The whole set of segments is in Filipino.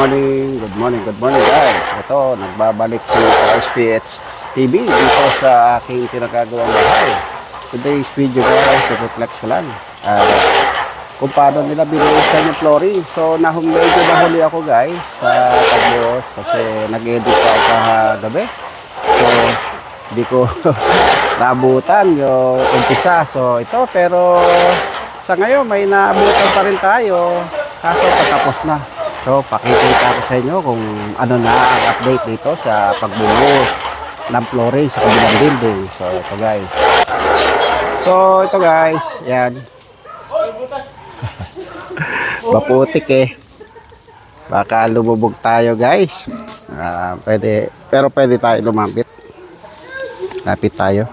morning, good morning, good morning guys. Ito, nagbabalik si SPH TV dito sa aking pinagagawang bahay. Today's video guys, reflex lang. Ah, kung paano nila binuhusan yung flooring. So, nahum medyo nahuli ako guys sa pagbuhos kasi nag-edit pa ako kagabi. So, hindi ko nabutan yung umpisa. So, ito, pero sa ngayon may naabutan pa rin tayo. Kaso patapos na. So, pakikita ko sa inyo kung ano na ang update dito sa pagbuhos ng flooring sa kabilang building. So, ito guys. So, ito guys. Yan. Maputik eh. Baka lumubog tayo guys. Ah, pwede, pero pwede tayo lumapit. Lapit tayo.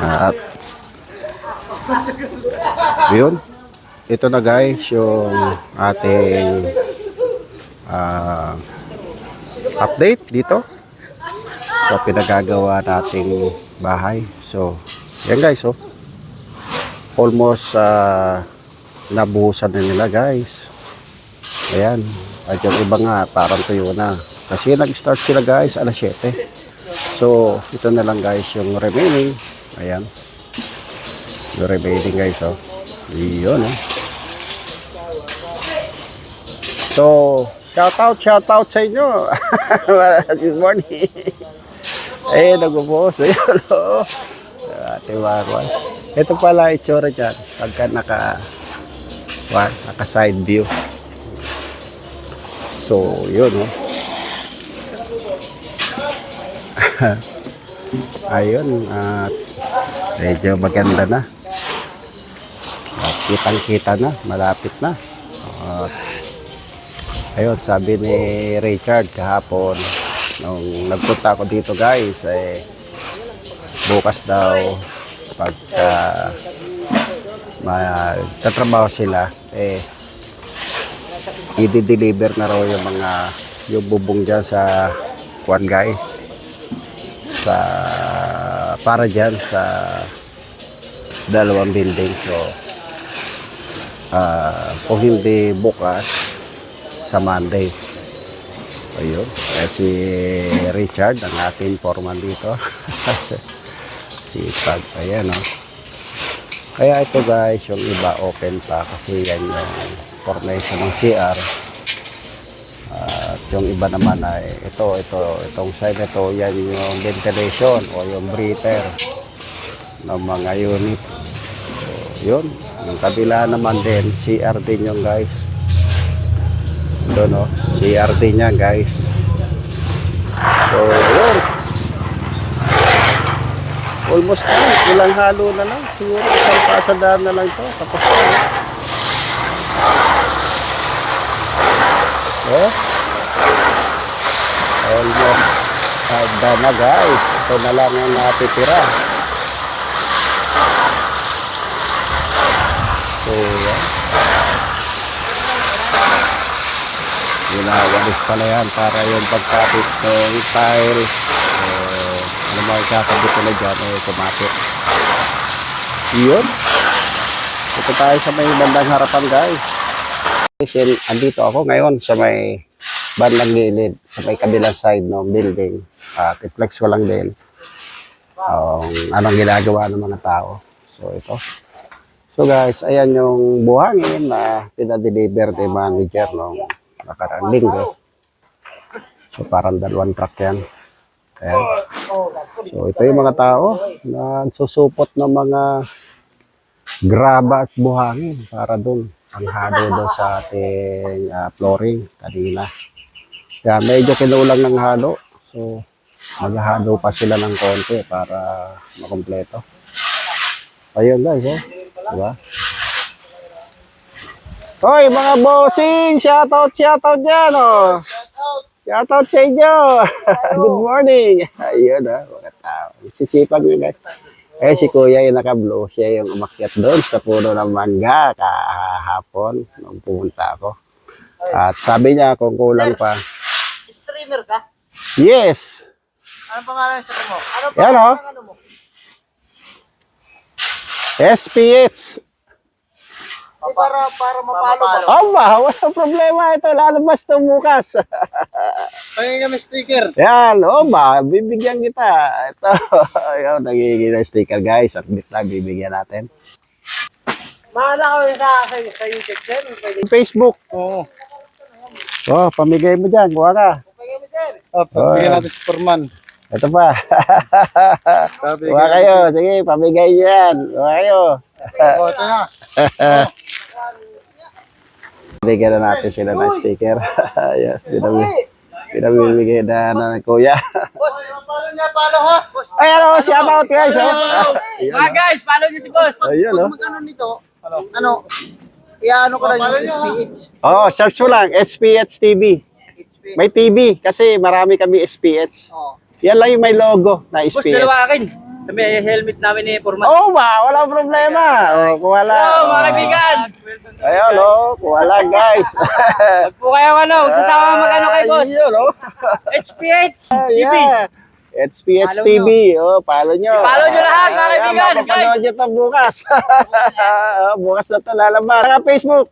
At yun. Ito na guys yung ating ah, update dito sa pinagagawa nating bahay. So, yan guys oh. Almost ah, nabuhusan na nila guys. Ayan. At yung iba nga parang tuyo na. Kasi nag-start sila guys alas 7. So, ito na lang guys yung remaining. Ayan. Yung remaining guys oh. Yun oh. So, shout out, shout out sa inyo. Good morning. Eh, nagpo-post. Ayun, oh. Ate Marwan. Ito pala itsura dyan. Pagka naka, wa, naka side view. So, yun, oh. Ayun, at medyo maganda na. Kitang-kita na, malapit na. At ayun, sabi ni Richard kahapon, nung nagpunta ako dito guys, eh, bukas daw, pagka magtatrabaho sila, eh, i-deliver na raw yung mga yung bubong dyan sa kwan guys sa para dyan sa dalawang building. So ah kung hindi bukas sa Monday ayun eh, si Richard ang ating foreman dito si Pag ayan oh. kaya ito guys yung iba open pa kasi yan yung formation ng CR at yung iba naman ay ito, ito, itong side na ito, yan yung ventilation o yung breather ng mga unit. So, yun. Yung kabila naman din, CR din yung guys. Doon o, CR din yan guys. So, yun. Almost na, ilang halo na lang. Siguro isang pasadaan na lang ito. Tapos na. Oh. Almost hagda na guys. Ito na lang ang natitira. So, yan. Ginawalis pala yan para yung pagkapit ng tile. So, ano mga kakabit nila dyan ay kumapit. Yun. Ito tayo sa may bandang harapan guys. Kasi andito ako ngayon sa may bandang gilid, sa may kabilang side ng building. At i-flex ko lang din ang anong ginagawa ng mga tao. So ito. So guys, ayan yung buhangin na pinadeliver ni manager nung nakarang linggo. So parang dalawang truck yan. Ayan. So ito yung mga tao na nagsusupot ng mga graba at buhangin para doon ang halo doon sa ating ah, flooring kanina. Kaya medyo kinulang ng halo. So, maghahalo pa sila ng konti para makompleto. Ayun guys, oh. Diba? Hoy, mga bossing! Shoutout, shoutout dyan, oh! Shoutout sa inyo! Good morning! Ayun, ah, mga tao. Sisipag nyo, guys. Eh, si Kuya yung naka-blue. Siya yung umakyat doon sa puno ng mangga kahapon nung pumunta ako. At sabi niya kung kulang pa. Streamer ka? Yes! Ano pangalan sa mo? Ano Yan, pangalan oh. ng ano mo? SPH! Di para, para mapalo ba? Aba, walang problema ito. Lalabas to bukas. Pahingin kami sticker. Yan, o ba, bibigyan kita. Ito, yun, nagiging na sticker guys. At bit lang, bibigyan natin. Mahala ko sa, sa, sa YouTube channel. Facebook. Oo. Oh, pamigay mo dyan. Kuha ka. Pahingin mo, sir. Oh, bigyan natin si Superman. Ito pa. Kuha kayo. Sige, pamigay yan. Kuha kayo. Oh, ito na. Bigyan na natin sila ng sticker. Ayan, pinamigay. Pinamimigay na ng kuya. Boss, palo niya, palo ha. Boss, Ay, ano, shout out guys. oh. Ayun, Mga guys, follow niyo si boss. Ayun, oh. Magkano nito? Ano? Iano ko lang yung SPH. Oh, search mo lang, SPH TV. May TV kasi marami kami SPH. Oo. Yan lang yung may logo na Boss, SPH. dalawa akin. Kami helmet namin ni Forman. Oh, ba, walang problema. Oh, kuha lang. Hello, mga kaibigan. Ayun, oh, kuha lang guys. Huwag po kayo ano, magsasama mag-ano kay boss. Ayun, oh. HPH TV. Yeah. Follow TV. Oh, follow nyo. I-follow nyo lahat, mga kaibigan, mapapanood nyo ito bukas. oh, bukas na ito lalabas. Sa Facebook.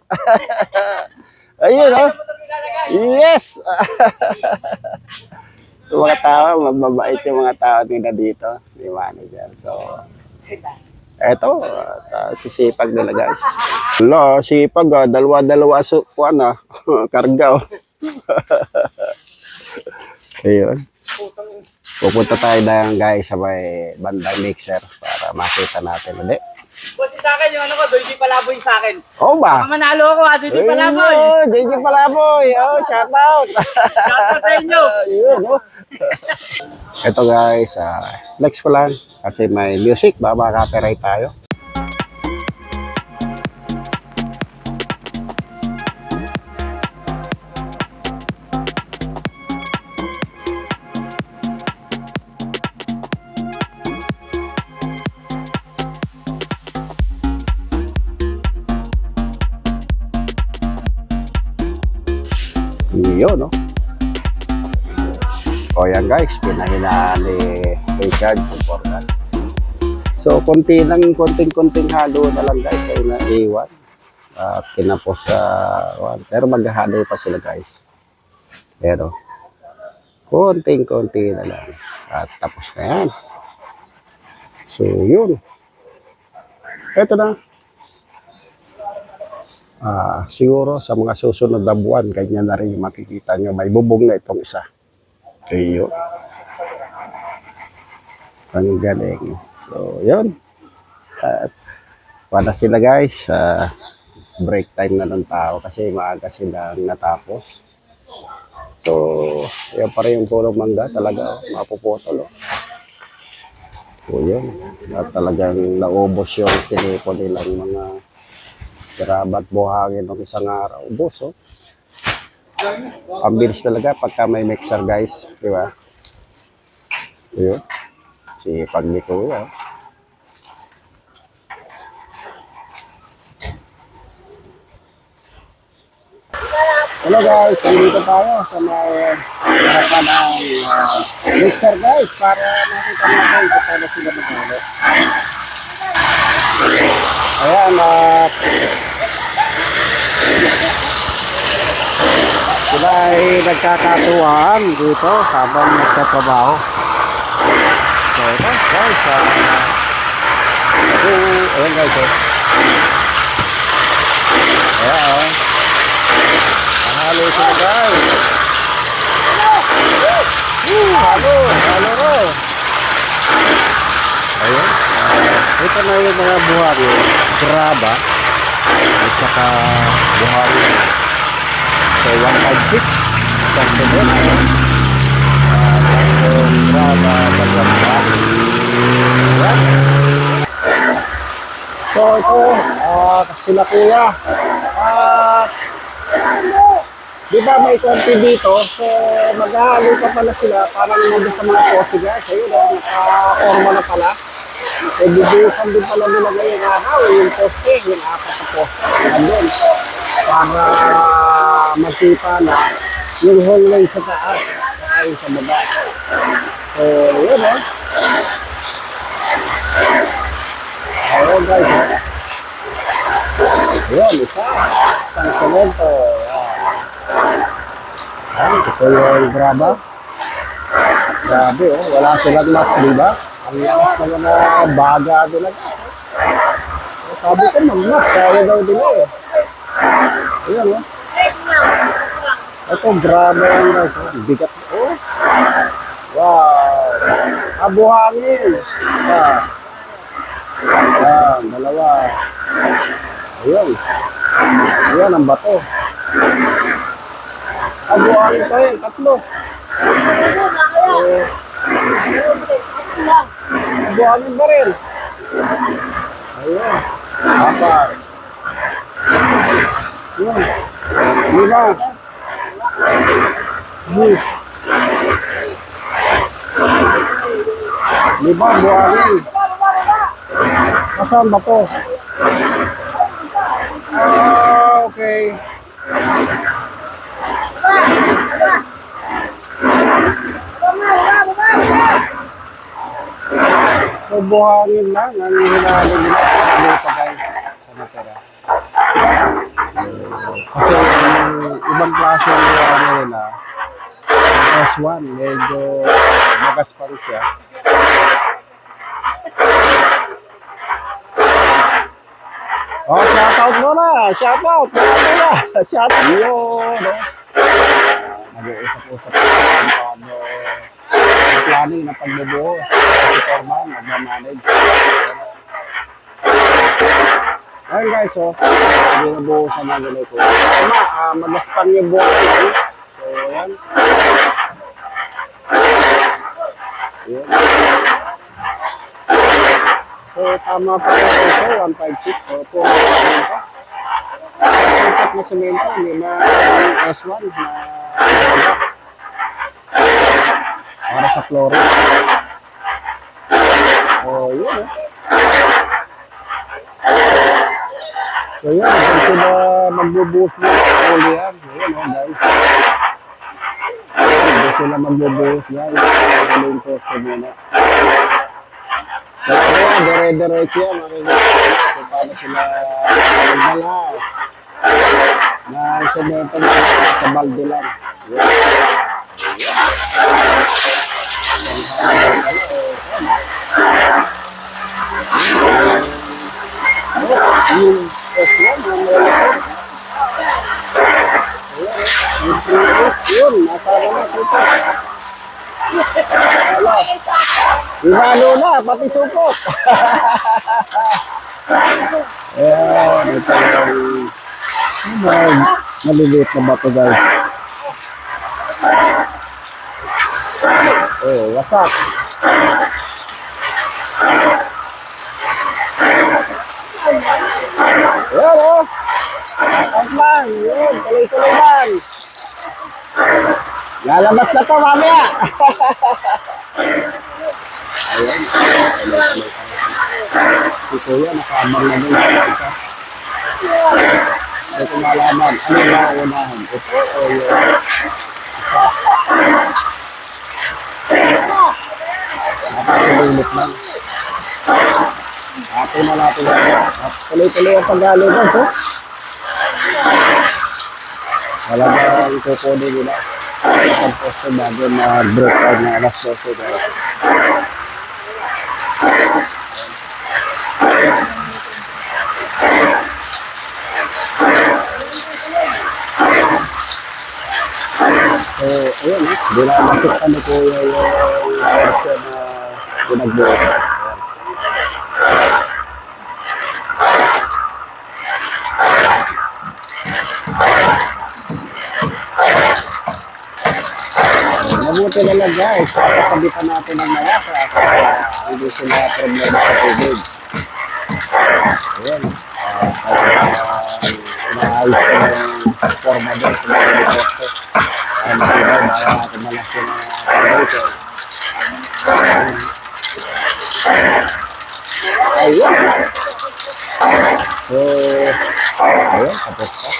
Ayun, oh. Yes! Yung mga tao, mababait yung mga tao nila dito. Ano dyan. So, eto, uh, sisipag nila guys. Hello, sipag ah. Dalawa-dalawa su, kuwan ah. Karga oh. Ayun. Pupunta tayo na guys sa may bandang mixer para makita natin ulit. Boss, sa akin yung ano ko, di palaboy sa akin. Oh ba? Baka manalo ako ha, doon di palaboy. JJ Palaboy. Oh, shout out. Shoutout sa inyo. Ayun, oh. Ito guys, ah, flex ko lang kasi may music, ba copyright tayo. Guys, pinahinaan ni Richard Confortan. So, konti lang, konting-konting halo na lang guys ay naiwan. At kinapos sa, one. pero maghahalo pa sila guys. Pero, konting-konti na lang. At tapos na yan. So, yun. Ito na. Ah, siguro sa mga susunod na buwan, ganyan na rin makikita nyo. May bubong na itong isa. Kayo. Ang galing. So, yun. At wala sila guys. ah, break time na ng tao kasi maaga silang natapos. So, yan pa rin yung puro mangga talaga. Mapuputol. Oh. So, yun. At talagang naubos yung tinipo nilang mga Grabat buhangin ng isang araw. Ubus, oh. Ang bilis talaga pagka may mixer, guys. Di ba? Yun. Si pag ni Kuya. Hello guys, nandito tayo sa may harapan ng uh, mixer guys para makita natin kung paano sila magkano. Ayan, at sila ay nagkakatuwaan dito habang nagtatrabaho. So, ito, guys, uh, ayan guys, oh. Ayan. Halo halo, halo, ro. Ayun. Uh, ito na yung mga buhari. Graba. At saka. So, 156. Isang sunod. Uh, yung graba, dalawang buhari. Ayan. So, ito. Uh, sila kuya. At Di ba may konti dito? So, maghahalo pa pala sila para naman sa mga poste guys. Ayun, oh, naka-forma na pala. Eh, bibiusan din pala nila ngayong araw. Yung poste, yung apat na poste. Nandun. Para magsipa na yung hallway sa taas. Yung sa baba. So, yun, oh. Ayun, guys, oh. Yun, isa. Isang semento. Yan. Yan, ito yung graba. Grabe, oh. Wala silang mat, di ba? Ang lakas na mga baga talaga. Sabi ko, mamlas, kaya daw nila eh. Ayan, oh. Ito, yan guys. oh. Bigat. Oh. Wow. Abuhangin. Isa. Yan, dalawa. Ayun. Ayan ang bato. Abuhangin pa yun, tatlo. Eh, Abuhangin pa rin. Ayun. Apat. Ayun. Lima. Hmm. Lima, buhangin. Nasaan ba to? Ah, okay. So, buhangin lang. Ang hinalo nila. Ano pa guys? Sa natira. Kasi yung ibang klase ng buhangin nila, yung S1, medyo magas pa rin siya. Oh, shout out mo na. Shout out. Shout out. Shout out. Yun. No? Nag-uusap-usap paano yung planning na pagbubuo. Si nag-manage. Ayun guys, oh. Binubuo sa mga ganito. Tama, ah, magaspan yung lang. So, yan. Yan. So, tama pa rin also, 156. So, puro semento. Sikat na semento, hindi na yung S1 na para sa flooring. Oh, yun eh. So yun, kung sila magbubuhos ng ulo yan. Yun oh, guys. Hindi sila magbubuhos guys. Magaling ko sa muna. Kaya yan, dire-diretso yan. Makikita kung paano sila magdala. Na semento na sa balde lang. Yun. Yung S1, yung meron. Yung 3S, yun, nasa na. Wala. Ihalo na, pati. Ayan, ito yung mag, maliliit na bato guys. Oh, wasak. Ayan oh. Out lang. Yun, tuloy-tuloy lang. Lalabas na to mamaya. Ayan. Si Kuya, nakaabang na isa. Hindi ko malaman. Ano na unahan? Ito o yung isa? Napakasulit lang. Apo na natin yan. At Tuloy-tuloy ang pag-alugan ko. Talagang kukunin nila. Ang posto bago mag-break out na alas 12 guys. So, ayun eh. Dinamatik kami ko yung version na pinagbuo. Lang guys, papasabitan natin ng mayasa para hindi sila problema sa tubig. Ayan. Uh, inaayos ko yung forma doon sa mga helicopter. Ay, makibay, baka natin malaki na temperature. Ayun. So, ayun, tapos ka.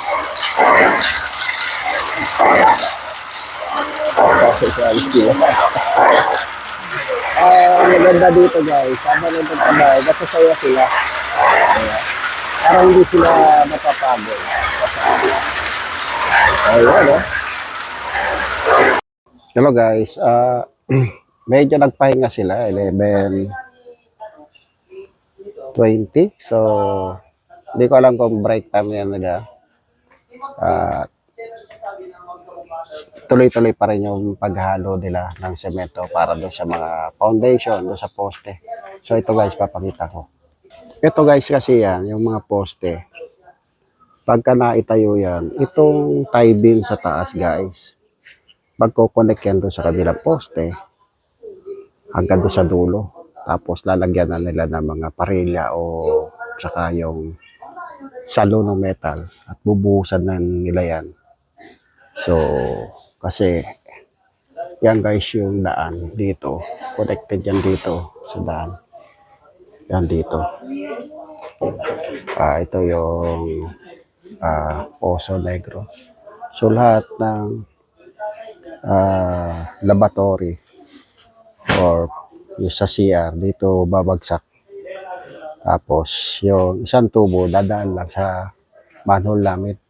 Kasi nila. Ah, maganda dito guys. Nung pagkabay. Kasi saya sila. Ayan. para hindi sila mapapagod. Ayun, oh. Hello guys, ah medyo nagpahinga sila, 11 20. So, hindi ko alam kung break time yan nila. At tuloy-tuloy pa rin yung paghalo nila ng semento para doon sa mga foundation, doon sa poste. So, ito guys, papakita ko. Ito guys kasi yan, yung mga poste. Pagka naitayo yan, itong tie beam sa taas guys, magkoconnect yan doon sa kabilang poste hanggang doon sa dulo. Tapos lalagyan na nila ng mga parilya o tsaka yung salo ng metal at bubuhusan na nila yan. So, kasi yan guys yung daan dito. Connected yan dito sa daan. Yan dito. Ah, ito yung ah, Poso Negro. So, lahat ng ah, laboratory or yung sa CR dito babagsak. Tapos yung isang tubo dadaan lang sa manhole namin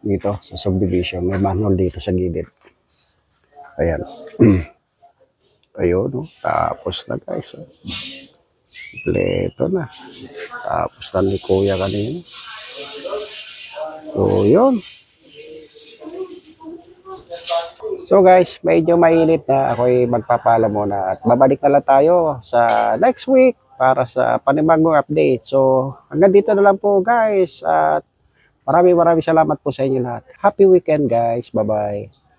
dito sa subdivision. May manhole dito sa gilid. Ayan. Ayun, no? Tapos na guys. oh. Kompleto na. Tapos na ni Kuya kanina. So, yun. So guys, medyo mainit na ako'y magpapala muna at babalik na lang tayo sa next week para sa panibagong update. So hanggang dito na lang po guys at maraming maraming salamat po sa inyo lahat. Happy weekend guys. Bye-bye.